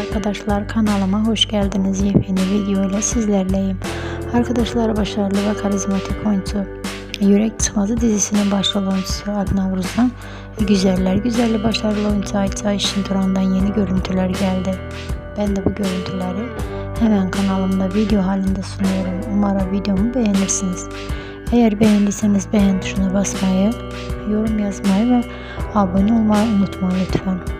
arkadaşlar kanalıma hoş geldiniz. Yepyeni video ile sizlerleyim. Arkadaşlar başarılı ve karizmatik oyuncu Yürek Çıkmazı dizisinin başrol oyuncusu Adnan Vuruz'dan Güzeller Güzeli başarılı oyuncu Ayça Işınturan'dan yeni görüntüler geldi. Ben de bu görüntüleri hemen kanalımda video halinde sunuyorum. Umarım videomu beğenirsiniz. Eğer beğendiyseniz beğen tuşuna basmayı, yorum yazmayı ve abone olmayı unutmayın lütfen.